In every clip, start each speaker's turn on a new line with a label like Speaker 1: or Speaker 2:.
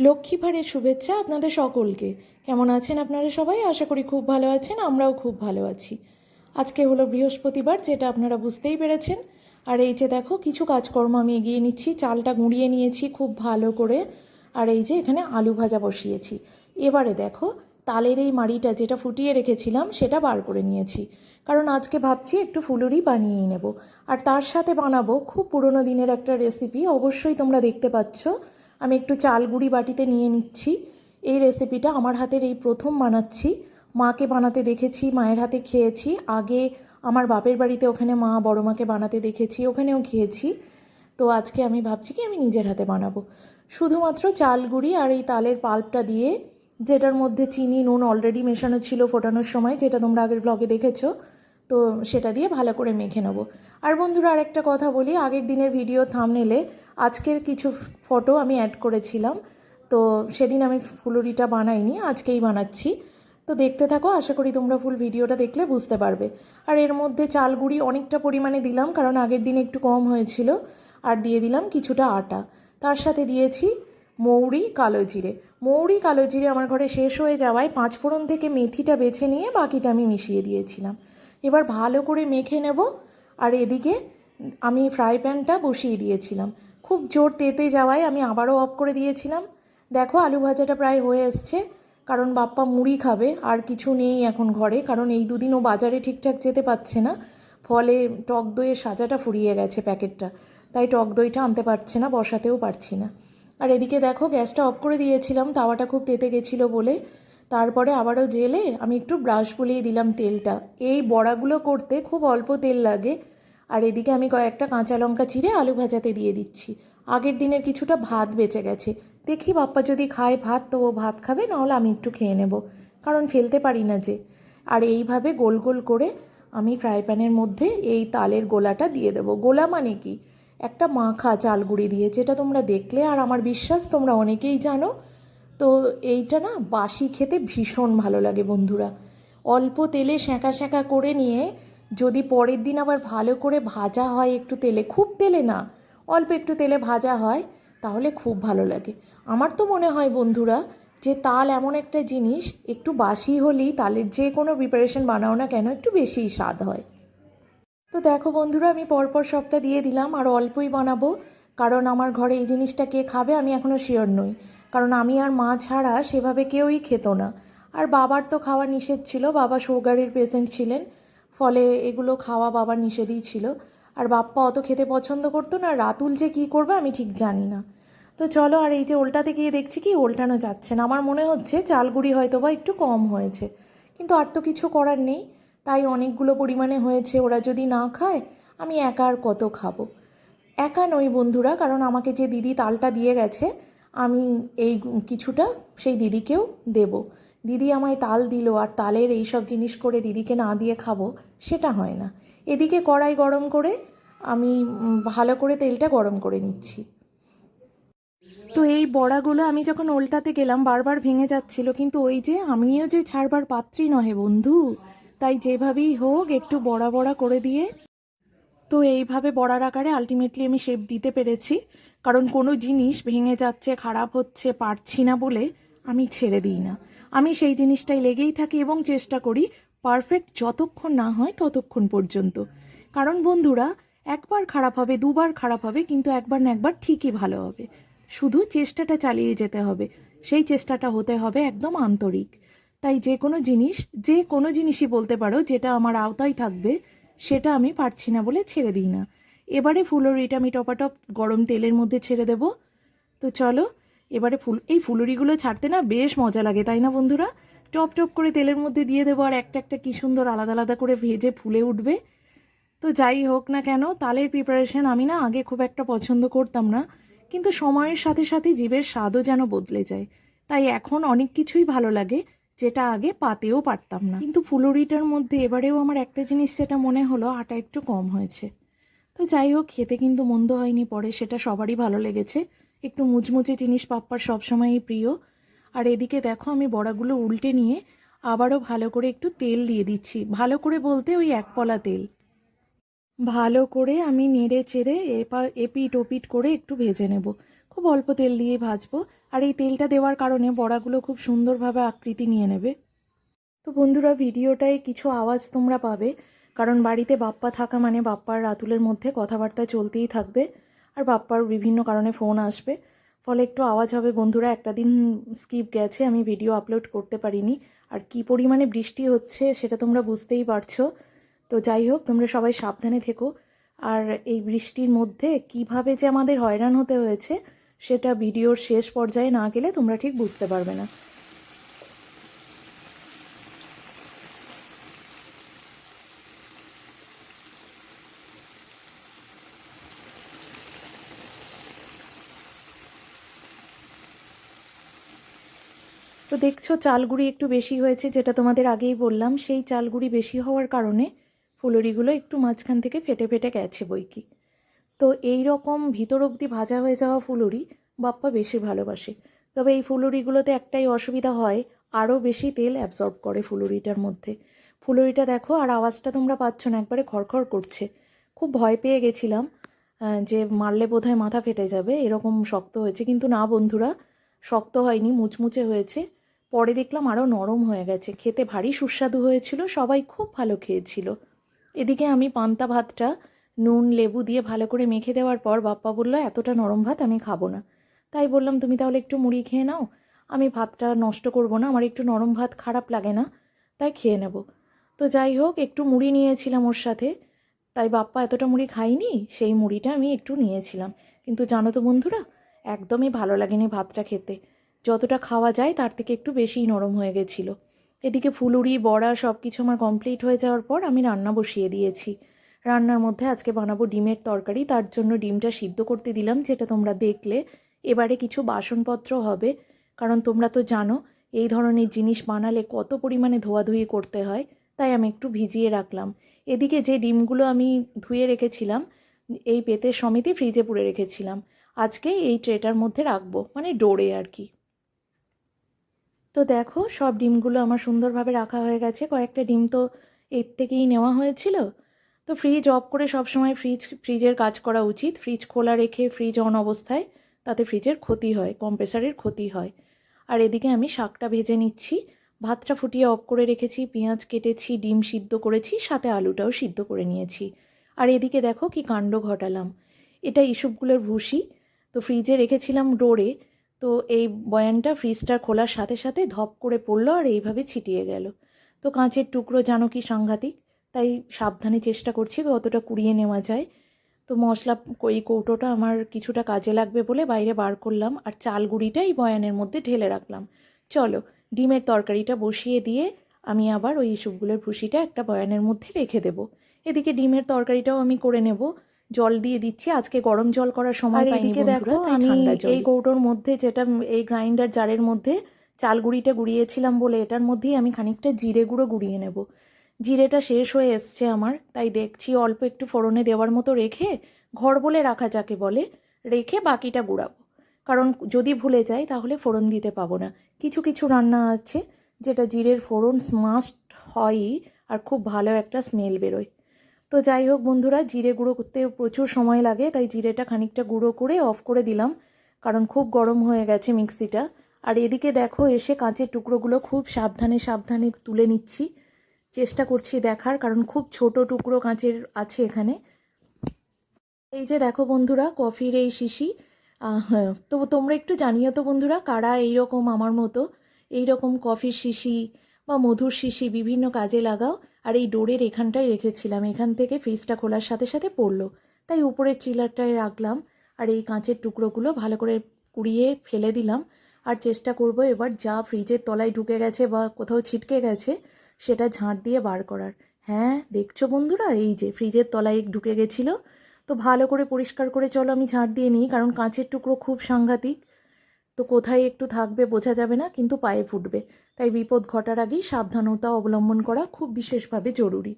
Speaker 1: লক্ষ্মী ভাঁড়ের শুভেচ্ছা আপনাদের সকলকে। কেমন আছেন আপনারা সবাই? আশা করি খুব ভালো আছেন, আমরাও খুব ভালো আছি। আজকে হলো বৃহস্পতিবার, যেটা আপনারা বুঝতেই পেরেছেন। আর এই যে দেখো, কিছু কাজকর্ম আমি এগিয়ে নিচ্ছি, চালটা গুঁড়িয়ে নিয়েছি খুব ভালো করে। আর এই যে এখানে আলু ভাজা বসিয়েছি। এবারে দেখো, তালের এই মাড়িটা যেটা ফুটিয়ে রেখেছিলাম, সেটা বার করে নিয়েছি। কারণ আজকে ভাবছি একটু ফুলুরি বানিয়েই নেব। আর তার সাথে বানাবো খুব পুরনো দিনের একটা রেসিপি অবশ্যই তোমরা দেখতে পাচ্ছ। আমি একটু চাল গুঁড়ি বাটিতে নিয়ে নিচ্ছি। এই রেসিপিটা আমার হাতের এই প্রথম বানাচ্ছি। মাকে বানাতে দেখেছি, মায়ের হাতে খেয়েছি। আগে আমার বাপের বাড়িতে ওখানে মা বড় মাকে বানাতে দেখেছি, ওখানেও খেয়েছি। তো আজকে আমি ভাবছি কি আমি নিজের হাতে বানাবো। শুধুমাত্র চাল গুঁড়ি আর এই তালের পাল্পটা দিয়ে, যেটার মধ্যে চিনি, নুন অলরেডি মেশানো ছিল ফোটানোর সময়, যেটা তোমরা আগের ব্লগে দেখেছ, তো সেটা দিয়ে ভালো করে মেখে নেব। আর বন্ধুরা আরেকটা কথা বলি, আগের দিনের ভিডিও থামনেলে আজকের কিছু ফটো আমি অ্যাড করেছিলাম। তো সেদিন আমি ফুলুরিটা বানাইনি, আজকেই বানাচ্ছি। তো দেখতে থাকো, আশা করি তোমরা ফুল ভিডিওটা দেখলে বুঝতে পারবে। আর এর মধ্যে চাল গুঁড়ি অনেকটা পরিমাণে দিলাম, কারণ আগের দিন একটু কম হয়েছিল। আর দিয়ে দিলাম কিছুটা আটা। তার সাথে দিয়েছি মৌরি, কালো জিরে। মৌরি, কালো জিরে আমার ঘরে শেষ হয়ে যাওয়ায় পাঁচ ফোড়ন থেকে মেথিটা বেছে নিয়ে বাকিটা আমি মিশিয়ে দিয়েছিলাম। এবার ভালো করে মেখে নেব। আর এদিকে আমি ফ্রাই প্যানটা বসিয়ে দিয়েছিলাম। খুব জোর তেতে যাওয়ায় আমি আবারও অফ করে দিয়েছিলাম। দেখো, আলু ভাজাটা প্রায় হয়ে এসছে, কারণ বাপ্পা মুড়ি খাবে, আর কিছু নেই এখন ঘরে, কারণ এই দুদিন ও বাজারে ঠিকঠাক যেতে পারছে না। ফলে টক দইয়ের সাজাটা ফুরিয়ে গেছে প্যাকেটটা, তাই টক দইটা আনতে পারছে না, বসাতেও পারছি না। আর এদিকে দেখো, গ্যাসটা অফ করে দিয়েছিলাম, তাওয়াটা খুব তেতে গেছিল বলে। তারপরে আবারও জেলে আমি একটু ব্রাশ বুলিয়ে দিলাম তেলটা। এই বড়াগুলো করতে খুব অল্প তেল লাগে আর এদিকে আমি কয়েকটা কাঁচা লঙ্কা চিড়ে আলু ভাজাতে দিয়ে দিচ্ছি। আগের দিনের কিছুটা ভাত বেঁচে গেছে। দেখি বাপ্পা যদি খায় ভাত, তো ও ভাত খাবে, নাহলে আমি একটু খেয়ে নেব। কারণ ফেলতে পারি না যে। আর এইভাবে গোল গোল করে আমি ফ্রাই প্যানের মধ্যে এই তালের গোলাটা দিয়ে দেবো। গোলা মানে কি? একটা মাখা চাল গুঁড়ি দিয়ে, যেটা তোমরা দেখলে আর আমার বিশ্বাস তোমরা অনেকেই জানো। তো এইটা না বাসি খেতে ভীষণ ভালো লাগে বন্ধুরা। অল্প তেলে সেঁকা সেঁকা করে নিয়ে যদি পরের দিন আবার ভালো করে ভাজা হয় একটু তেলে, খুব তেলে না, অল্প একটু তেলে ভাজা হয়, তাহলে খুব ভালো লাগে। আমার তো মনে হয় বন্ধুরা, যে তাল এমন একটা জিনিস, একটু বাসি হলেই তালের যে কোনো প্রিপারেশন বানাও না কেন, একটু বেশিই স্বাদ হয়। তো দেখো বন্ধুরা, আমি পরপর সবটা দিয়ে দিলাম, আর অল্পই বানাবো, কারণ আমার ঘরে এই জিনিসটা কে খাবে আমি এখনও শিওর নই। কারণ আমি আর মা ছাড়া সেভাবে কেউই খেত না। আর বাবার তো খাওয়া নিষেধ ছিল, বাবা সুগারের পেশেন্ট ছিলেন ফলে এগুলো খাওয়া বাবার নিষেধই ছিল। আর বাপ্পা অত খেতে পছন্দ করতো না, রাতুল যে কী করবে আমি ঠিক জানি না। তো চলো, আর এই যে ওলটাতে গিয়ে দেখছি কি, ওলটানো যাচ্ছে না। আমার মনে হচ্ছে চালগুড়ি হয়তো বা একটু কম হয়েছে। কিন্তু আর তো কিছু করার নেই। তাই অনেকগুলো পরিমাণে হয়েছে, ওরা যদি না খায়, আমি একা আর কত খাব। একা নই বন্ধুরা, কারণ আমাকে যে দিদি তালটা দিয়ে গেছে, আমি এই কিছুটা সেই দিদিকেও দেব। দিদি আমায় তাল দিল, আর তালের এই সব জিনিস করে দিদিকে না দিয়ে খাব, সেটা হয় না। এদিকে কড়াই গরম করে আমি ভালো করে তেলটা গরম করে নিচ্ছি। তো এই বড়াগুলো আমি যখন ওল্টাতে গেলাম, বারবার ভেঙে যাচ্ছিল, কিন্তু ওই যে আমিও যে ছাড়বার পাত্রী নহে বন্ধু, তাই যেভাবেই হোক একটু বড়া বড়া করে দিয়ে, তো এইভাবে বড়ার আকারে আলটিমেটলি আমি শেপ দিতে পেরেছি, কারণ কোনো জিনিস ভেঙে যাচ্ছে, খারাপ হচ্ছে, পারছি না বলে আমি ছেড়ে দিই না। আমি সেই জিনিসটাই লেগেই থাকি এবং চেষ্টা করি পারফেক্ট যতক্ষণ না হয় ততক্ষণ পর্যন্ত। কারণ বন্ধুরা, একবার খারাপ হবে, দুবার খারাপ হবে, কিন্তু একবার না একবার ঠিকই ভালো হবে। শুধু চেষ্টাটা চালিয়ে যেতে হবে। সেই চেষ্টাটা হতে হবে একদম আন্তরিক। তাই যে কোনো জিনিস, যে কোনো জিনিসই বলতে পারো যেটা আমার আওতায় থাকবে, সেটা আমি পারছি না বলে ছেড়ে দিই না। এবারে ফুলুরিটা আমি টপাটপ গরম তেলের মধ্যে ছেড়ে দেব। তো চলো এবারে ফুল, এই ফুলুরিগুলো ছাড়তে না বেশ মজা লাগে, তাই না বন্ধুরা? টপ টপ করে তেলের মধ্যে দিয়ে দেবো আর একটা একটা কী সুন্দর আলাদা আলাদা করে ভেজে ফুলে উঠবে। তো যাই হোক না কেন, তালের প্রিপারেশন আমি না আগে খুব একটা পছন্দ করতাম না, কিন্তু সময়ের সাথে সাথে জীবের স্বাদও যেন বদলে যায়। তাই এখন অনেক কিছুই ভালো লাগে, যেটা আগে পাতেও পারতাম না। কিন্তু ফুলুরিটার মধ্যে এবারেও আমার একটা জিনিস যেটা মনে হলো, আটা একটু কম হয়েছে। তো যাই হোক, খেতে কিন্তু মন্দ হয়নি, পরে সেটা সবারই ভালো লেগেছে। একটু মুচমুচে জিনিস পাপ্পার সবসময়ই প্রিয়। আর এদিকে দেখো আমি বড়াগুলো উল্টে নিয়ে আবারও ভালো করে একটু তেল দিয়ে দিচ্ছি। ভালো করে বলতে ওই এক পলা তেল। ভালো করে আমি নেড়ে চেড়ে এপা, এপিট ওপিট করে একটু ভেজে নেব। খুব অল্প তেল দিয়ে ভাজবো। আর এই তেলটা দেওয়ার কারণে বড়াগুলো খুব সুন্দরভাবে আকৃতি নিয়ে নেবে। তো বন্ধুরা, ভিডিওটায় কিছু আওয়াজ তোমরা পাবে। কারণ বাড়িতে বাপ্পা থাকা মানে বাপ্পার রাতুলের মধ্যে কথাবার্তা চলতেই থাকবে। আর বাপ্পার বিভিন্ন কারণে ফোন আসবে। ফলে একটু আওয়াজ হবে। বন্ধুরা, একটা দিন স্কিপ গেছে, আমি ভিডিও আপলোড করতে পারিনি। আর কি পরিমাণে বৃষ্টি হচ্ছে সেটা তোমরা বুঝতেই পারছ। তো যাই হোক, তোমরা সবাই সাবধানে থেকো। আর এই বৃষ্টির মধ্যে কীভাবে যে আমাদের হয়রান হতে হয়েছে, সেটা ভিডিওর শেষ পর্যায়ে না গেলে তোমরা ঠিক বুঝতে পারবে না। দেখছ চালগুড়ি একটু বেশি হয়েছে, যেটা তোমাদের আগেই বললাম, সেই চালগুড়ি বেশি হওয়ার কারণে ফুলুরিগুলো একটু মাঝখান থেকে ফেটে ফেটে গেছে বই কি তো এই রকম ভিতর অবধি ভাজা হয়ে যাওয়া ফুলুরি বাপ্পা বেশি ভালোবাসে। তবে এই ফুলুরিগুলোতে একটাই অসুবিধা হয়, আরও বেশি তেল অ্যাবজর্ব করে ফুলুরিটার মধ্যে। ফুলুরিটা দেখো, আর আওয়াজটা তোমরা পাচ্ছ না, একবারে খড়খড় করছে। খুব ভয় পেয়ে গেছিলাম যে মারলে বোধহয় মাথা ফেটে যাবে, এরকম শক্ত হয়েছে। কিন্তু না বন্ধুরা, শক্ত হয়নি, মুচমুচে হয়েছে। পরে দেখলাম আরও নরম হয়ে গেছে। খেতে ভারী সুস্বাদু হয়েছিল, সবাই খুব ভালো খেয়েছিল। এদিকে আমি পান্তা ভাতটা, নুন, লেবু দিয়ে ভালো করে মেখে দেওয়ার পর বাপ্পা বলল, এতটা নরম ভাত আমি খাব না। তাই বললাম, তুমি তাহলে একটু মুড়ি খেয়ে নাও। আমি ভাতটা নষ্ট করব না, আমার একটু নরম ভাত খারাপ লাগে না, তাই খেয়ে নেব। তো যাই হোক, একটু মুড়ি নিয়েছিলাম ওর সাথে। তাই বাপ্পা এতটা মুড়ি খাইনি সেই মুড়িটা আমি একটু নিয়েছিলাম। কিন্তু জানো তো বন্ধুরা, একদমই ভালো লাগেনি ভাতটা খেতে। যতটা খাওয়া যায় তার থেকে একটু বেশিই নরম হয়ে গেছিল। এদিকে ফুলুরি, বড়া সব কিছু আমার কমপ্লিট হয়ে যাওয়ার পর আমি রান্না বসিয়ে দিয়েছি। রান্নার মধ্যে আজকে বানাবো ডিমের তরকারি, তার জন্য ডিমটা সিদ্ধ করতে দিলাম, যেটা তোমরা দেখলে। এবারে কিছু বাসনপত্র হবে, কারণ তোমরা তো জানো, এই ধরনের জিনিস বানালে কত পরিমাণে ধোয়াধুয়ি করতে হয়, তাই আমি একটু ভিজিয়ে রাখলাম। এদিকে যে ডিমগুলো আমি ধুয়ে রেখেছিলাম, এই পেতে সমিতি ফ্রিজে পুড়ে রেখেছিলাম। আজকে এই ট্রেটার মধ্যে রাখব মানে ডোরে আর কি। তো দেখো, সব ডিমগুলো আমার সুন্দরভাবে রাখা হয়ে গেছে। কয়েকটা ডিম তো এর থেকেই নেওয়া হয়েছিল। তো ফ্রিজ অফ করে সব সময় ফ্রিজ ফ্রিজের কাজ করা উচিত। ফ্রিজ খোলা রেখে ফ্রিজ অন অবস্থায় তাতে ফ্রিজের ক্ষতি হয় কম্প্রেসারের ক্ষতি হয়। আর এদিকে আমি শাকটা ভেজে নিচ্ছি। ভাতটা ফুটিয়ে অফ করে রেখেছি, পেঁয়াজ কেটেছি, ডিম সিদ্ধ করেছি, সাথে আলুটাও সিদ্ধ করে নিয়েছি। আর এদিকে দেখো কি কাণ্ড ঘটালাম। এটা ইসবগুলোর ভুসি। তো ফ্রিজে রেখেছিলাম ডোরে। তো এই বয়ানটা ফ্রিজটা খোলার সাথে সাথে ধপ করে পড়ল আর এইভাবে ছিটিয়ে গেল। তো কাঁচের টুকরো জানো কি সাংঘাতিক? তাই সাবধানে চেষ্টা করছি অতটা কুড়িয়ে নেওয়া যায়। তো মশলা, এই কৌটোটা আমার কিছুটা কাজে লাগবে বলে বাইরে বার করলাম আর চাল গুঁড়িটা এই বয়ানের মধ্যে ঢেলে রাখলাম। চলো, ডিমের তরকারিটা বসিয়ে দিয়ে আমি আবার ওই সবগুলোর ভুসিটা একটা বয়ানের মধ্যে রেখে দেবো। এদিকে ডিমের তরকারিটাও আমি করে নেব। জল দিয়ে দিচ্ছি। আজকে গরম জল করার সময়
Speaker 2: এদিকে
Speaker 1: বন্ধুরা,
Speaker 2: দেখো আমি এই
Speaker 1: কৌটোর মধ্যে যেটা এই গ্রাইন্ডার জারের মধ্যে চাল গুঁড়িটা গুঁড়িয়েছিলাম বলে এটার মধ্যেই আমি খানিকটা জিরে গুঁড়ো গুঁড়িয়ে নেব। জিরেটা শেষ হয়ে এসছে আমার তাই দেখছি অল্প একটু ফোড়নে দেওয়ার মতো রেখে ঘর বলে রাখা যাকে বলে রেখে বাকিটা গুঁড়াবো। কারণ যদি ভুলে যাই তাহলে ফোড়ন দিতে পাবো না। কিছু কিছু রান্না আছে যেটা জিরের ফোড়ন মাস্ট হয়ই আর খুব ভালো একটা স্মেল বেরোয়। তো যাই হোক বন্ধুরা, জিরে গুঁড়ো করতে প্রচুর সময় লাগে, তাই জিরেটা খানিকটা গুঁড়ো করে অফ করে দিলাম, কারণ খুব গরম হয়ে গেছে মিক্সিটা। আর এদিকে দেখো, এসে কাঁচের টুকরোগুলো খুব সাবধানে সাবধানে তুলে নিচ্ছি। চেষ্টা করছি দেখার, কারণ খুব ছোট টুকরো কাঁচের আছে এখানে। এই যে দেখো বন্ধুরা, কফির এই শিশি। তো তোমরা একটু জানিও তো বন্ধুরা, কারা এইরকম আমার মতো, এইরকম কফির শিশি বা মধুর শিশি বিভিন্ন কাজে লাগাও। আর এই ডোরের এখানটায় রেখেছিলাম। এখান থেকে ফ্রিজটা খোলার সাথে সাথে পড়ল। তাই উপরের চিলারটায় রাখলাম আর এই কাঁচের টুকরোগুলো ভালো করে কুড়িয়ে ফেলে দিলাম। আর চেষ্টা করব এবার যা ফ্রিজের তলায় ঢুকে গেছে বা কোথাও ছিটকে গেছে সেটা ঝাঁট দিয়ে বার করার। হ্যাঁ দেখছ বন্ধুরা? এই যে ফ্রিজের তলায় ঢুকে গেছিল। তো ভালো করে পরিষ্কার করে চলো, আমি ঝাঁট দিয়ে নিই। কারণ কাঁচের টুকরো খুব সাংঘাতিক। তো কোথায় একটু থাকবে বোঝা যাবে না, কিন্তু পায়ে ফুটবে। তাই বিপদ ঘটার আগেই সাবধানতা অবলম্বন করা খুব বিশেষভাবে জরুরি।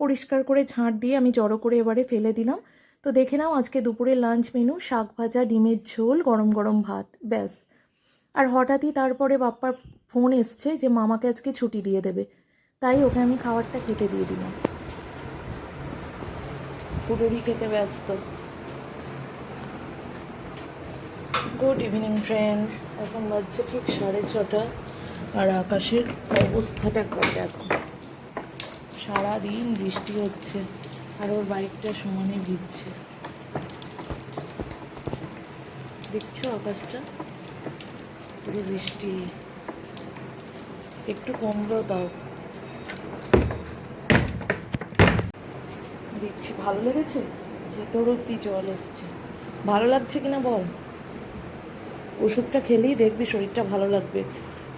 Speaker 1: পরিষ্কার করে ঝাঁট দিয়ে আমি জড়ো করে এবারে ফেলে দিলাম। তো দেখে নাও আজকে দুপুরে লাঞ্চ মেনু, শাক ভাজা, ডিমের ঝোল, গরম গরম ভাত, ব্যাস। আর হঠাৎই তারপরে বাপ্পার ফোন এসছে যে মামাকে আজকে ছুটি দিয়ে দেবে। তাই ওকে আমি খাবারটা খেতে দিয়ে দিলাম। খেতে ব্যস্ত। গুড ইভিনিং ফ্রেন্ডস এখন বাজছে ঠিক সাড়ে ছটা আর আকাশের অবস্থাটা দেখো। সারাদিন বৃষ্টি হচ্ছে আর ওর বাইকটা সমানে ভিজছে। দেখছ আকাশটা? পুরো বৃষ্টি। একটু কমলো দাও। দেখছি, ভালো লেগেছে? ভেতর অব্দি জল এসছে। ভালো লাগছে কিনা বল? ওষুধটা খেলেই দেখবি শরীরটা ভালো লাগবে।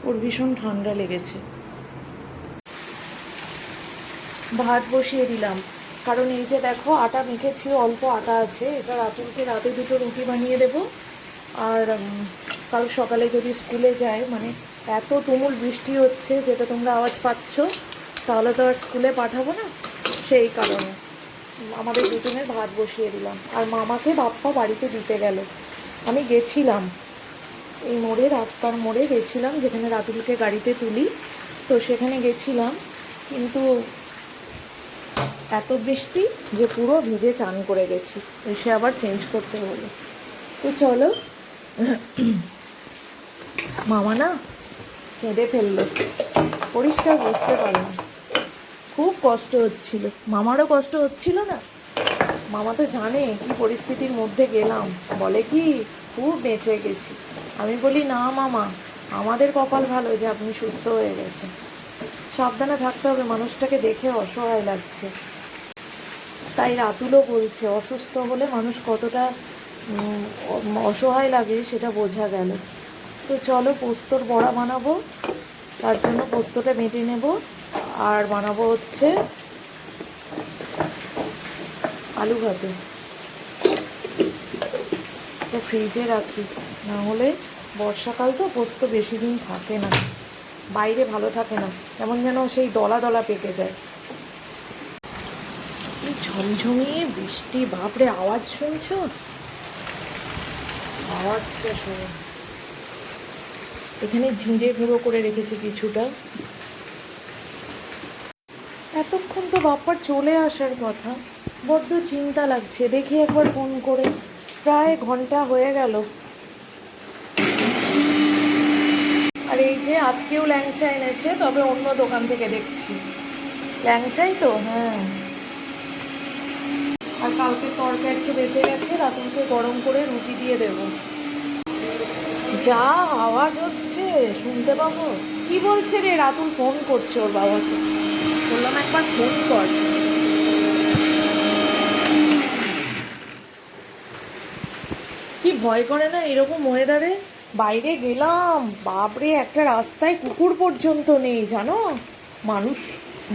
Speaker 1: ওর ভীষণ ঠান্ডা লেগেছে। ভাত বসিয়ে দিলাম। কারণ এই যে দেখো, আটা মেখেছি, অল্প আটা আছে। এটা রাতুলকে রাতে দুটো রুটি বানিয়ে দেব। আর কাল সকালে যদি স্কুলে যায় মানে এত তুমুল বৃষ্টি হচ্ছে যেটা তোমরা আওয়াজ পাচ্ছ, তাহলে তো আর স্কুলে পাঠাবো না। সেই কারণে আমাদের দুজনের ভাত বসিয়ে দিলাম। আর মামাকে বাপ্পা বাড়িতে দিতে গেল। আমি গেছিলাম। এই মোড়ে, রাস্তার মোড়ে গেছিলাম, যেখানে রাতুলকে গাড়িতে তুলি। তো সেখানে গেছিলাম, কিন্তু এত বৃষ্টি যে পুরো ভিজে চান করে গেছি। এসে আবার চেঞ্জ করতে হলো। তো চলো, মামা না কেঁদে ফেলল। পরিষ্কার বুঝতে পারলাম খুব কষ্ট হচ্ছিল। মামারও কষ্ট হচ্ছিল না? মামা তো জানে কি পরিস্থিতির মধ্যে গেলাম। বলে কি, খুব বেঁচে গেছি। আমি বলি, না মামা, আমাদের কপাল ভালো যে আপনি সুস্থ হয়ে গেছেন। সাবধানে থাকতে হবে, মানুষটাকে দেখে অসহায় লাগছে। তাই রাতুলও বলছে, অসুস্থ হলে মানুষ কতটা অসহায় লাগে সেটা বোঝা গেল। তো চলো পোস্তর বড়া বানাবো, তার জন্য পোস্তটা মেটে নেব, আর বানাবো হচ্ছে আলু ভাতে ফ্রিজে রাখি। না হলে বর্ষাকাল তো পোস্ত বেশি দিন থাকে না। বাইরে ভালো থাকে না। এমন যেন সেই দলা দলা পেকে যায়। ঝমঝমিয়ে বৃষ্টি, বাপরে, আওয়াজ শুনছো? আওয়াজটা শোনো এখানে ঝিঁড়ে গুঁড়ো করে রেখেছি কিছুটা। এতক্ষণ তো বাপ্পার চলে আসার কথা। বড্ড চিন্তা লাগছে। দেখি একবার ফোন করে। প্রায় ঘণ্টা হয়ে গেল। আর এই যে আজকেও ল্যাংচা এনেছে, তবে অন্য দোকান থেকে দেখছি। ল্যাংচাই তো? হ্যাঁ। আর কালকে তরকা একটু বেঁচে গেছে, রাতুলকে গরম করে রুটি দিয়ে দেবো। যা আওয়াজ হচ্ছে, শুনতে পাবো? কি বলছে রে রাতুল? ফোন করছে ওর বাবাকে। বললাম, একবার ফোন কর। ভয় করে না এরকম ওয়েদারে বাইরে গেলাম। বাপরে, একটা রাস্তায় কুকুর পর্যন্ত নেই, জানো? মানুষ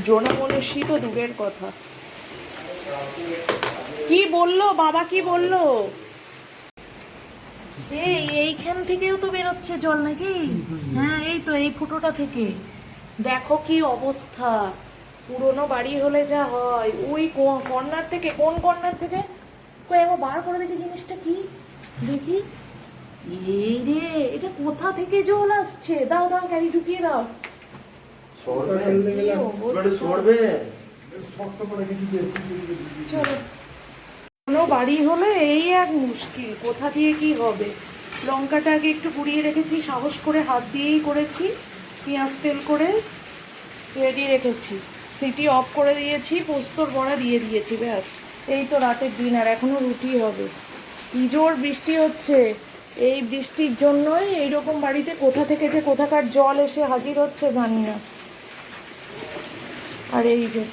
Speaker 1: জনমনুষ্যী তো দূরের কথা। কি বলল? বাবা কি বলল? এই, এইখান থেকেও তো বেরোচ্ছে জল নাকি? হ্যাঁ এই তো, এই ফুটোটা থেকে। দেখো কি অবস্থা। পুরনো বাড়ি হলে যা হয়। ওই কর্নার থেকে, কোন কর্নার থেকে? বার করে দেখি জিনিসটা কি? দেখি। এই রে এটা কোথা থেকে জল আসছে? দাও দাও গাড়ি ঢুকিয়ে দাও। কোনো বাড়ি হলে এই এক মুশকিল। কোথা দিয়ে কি হবে? লঙ্কাটা আগে একটু গুঁড়িয়ে রেখেছি সাহস করে হাত দিয়েই করেছি। পেঁয়াজ তেল করে রেডি রেখেছি। সিটি অফ করে দিয়েছি পোস্তর বড়া দিয়ে দিয়েছি ব্যাস। এই তো রাতের ডিনার এখনও রুটি হবে। কি জোর বৃষ্টি হচ্ছে। এই বৃষ্টির জন্যই এইরকম বাড়িতে কোথা থেকে যে কোথাকার জল এসে হাজির হচ্ছে জানি না। আর এই যে,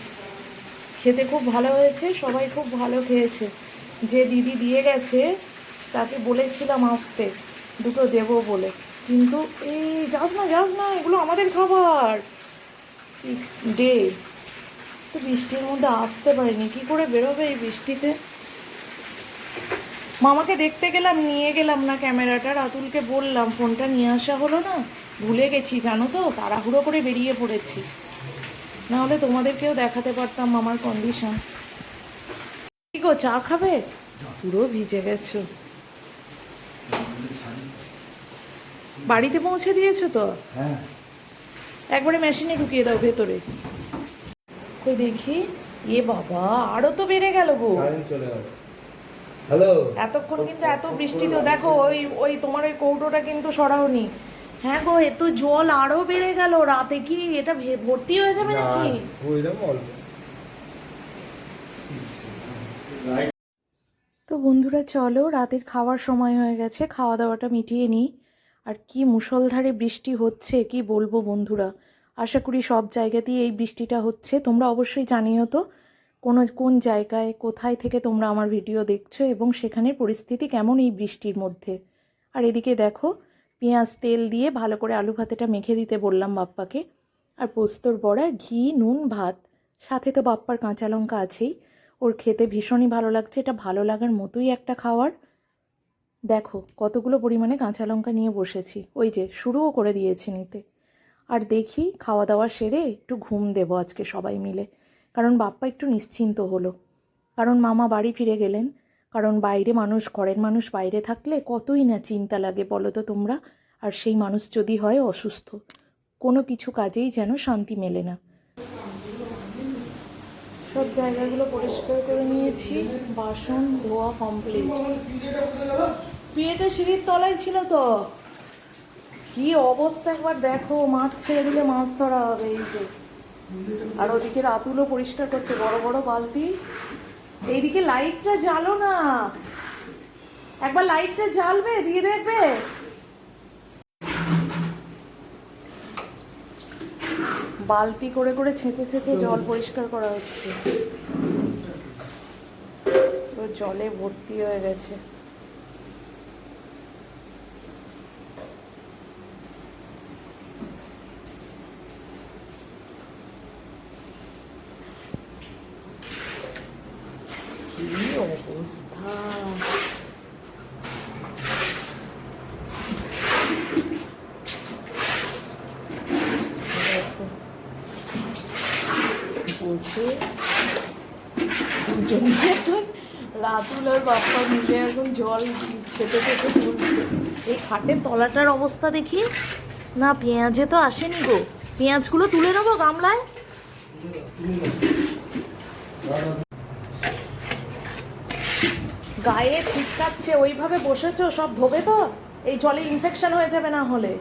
Speaker 1: খেতে খুব ভালো হয়েছে, সবাই খুব ভালো খেয়েছে। যে দিদি দিয়ে গেছে, তাকে বলেছিলাম আসতে, দুটো দেবো বলে। কিন্তু এই যাস না যাস না এগুলো আমাদের খাবার। ডে। তো বৃষ্টির মধ্যে আসতে পারিনি, কি করে বেরোবে এই বৃষ্টিতে? মামাকে দেখতে গেলাম নিয়ে গেলাম না ক্যামেরাটা। রাতুলকে বললাম ফোনটা নিয়ে আসা হলো না ভুলে গেছি জানো তো তাড়াহুড়ো করে বেরিয়ে পড়েছি। না হলে তোমাদেরকেও দেখাতে পারতাম মামার কন্ডিশন কি গো চা খাবে? পুরো ভিজে গেছো। বাড়িতে পৌঁছে দিয়েছ তো?
Speaker 2: হ্যাঁ।
Speaker 1: একবারে মেশিনে ঢুকিয়ে দাও ভেতরে। কই দেখি? এ বাবা আরও তো বেড়ে গেল গো।
Speaker 2: চলে হ্যালো
Speaker 1: এতক্ষণ কিন্তু এত বৃষ্টি তো দেখো ওই ওই তোমার ওই কৌটোটা কিন্তু সরাওনি। হ্যাঁ গো এত জল আরও বেড়ে গেল রাতে কি এটা ভর্তি হয়ে যাবে নাকি? তো বন্ধুরা চলো রাতের খাওয়ার সময় হয়ে গেছে খাওয়া দাওয়াটা মিটিয়ে নিই। আর কি মুষলধারে বৃষ্টি হচ্ছে কি বলব বন্ধুরা? আশা করি সব জায়গাতেই এই বৃষ্টিটা হচ্ছে তোমরা অবশ্যই জানিও তো। কোনো, কোন জায়গায় কোথায় থেকে তোমরা আমার ভিডিও দেখছ এবং সেখানের পরিস্থিতি কেমন এই বৃষ্টির মধ্যে? আর এদিকে দেখো, পেঁয়াজ তেল দিয়ে ভালো করে আলু ভাতেটা মেখে দিতে বললাম বাপ্পাকে। আর পোস্তর বড়া, ঘি, নুন, ভাত, সাথে তো বাপ্পার কাঁচা লঙ্কা আছেই। ওর খেতে ভীষণই ভালো লাগছে, এটা ভালো লাগার মতোই একটা খাওয়ার। দেখো, কতগুলো পরিমাণে কাঁচা লঙ্কা নিয়ে বসেছি। ওই যে, শুরুও করে দিয়েছি নিতে। আর দেখি, খাওয়া দাওয়া সেরে একটু ঘুম দেবো আজকে সবাই মিলে। কারণ বাপ্পা একটু নিশ্চিন্ত হলো। কারণ মামা বাড়ি ফিরে গেলেন। কারণ বাইরে মানুষ, ঘরের মানুষ বাইরে থাকলে কতই না চিন্তা লাগে বলো তো তোমরা? আর সেই মানুষ যদি হয় অসুস্থ। কোনো কিছু কাজেই যেন শান্তি মেলে না। সব জায়গাগুলো পরিষ্কার করে নিয়েছি। বাসন, ধোয়া কমপ্লিট বিয়েটা সিঁড়ির তলায় ছিল তো। কি অবস্থা একবার দেখো, মাছ ছেড়ে দিলে মাছ ধরা হবে এই যে। আর ওদিকে রাতুলও পরিষ্কার করছে বড় বড় বালতি। এইদিকে লাইটটা জ্বালো না। একবার লাইটটা জ্বালবে দিয়ে দেখবে। বালতি করে করে ছেঁচে ছেঁচে জল পরিষ্কার করা হচ্ছে। জলে ভর্তি হয়ে গেছে কি অবস্থা দেখো দুজনে এখন রাতুল আর বাপ্পা মিলে এখন জল ছেটে ছেটে তুলছে। এই খাটের তলাটার অবস্থা দেখি। না, পেঁয়াজে তো আসেনি গো। পেঁয়াজগুলো তুলে নেব গামলায়? গায়ে ছিটকাচ্ছে, ওইভাবে বসেছো, সব ধোবে তো? এই জলে ইনফেকশন হয়ে যাবে না হলে।